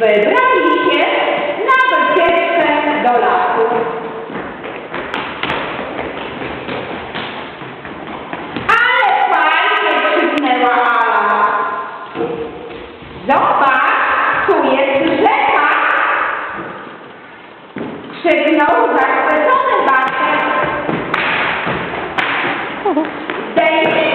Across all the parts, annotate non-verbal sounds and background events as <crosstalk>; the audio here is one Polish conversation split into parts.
wybrali się na wycieczkę do lasu. Ale fajnie krzyknęła Ala. Zobacz, tu jest rzeka. Krzyknął zachwycony Bartek. <laughs> Dej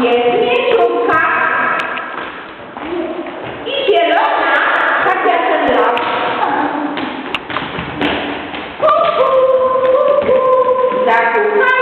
Pięknie krótka i zielona taka ten las. Zakuchana.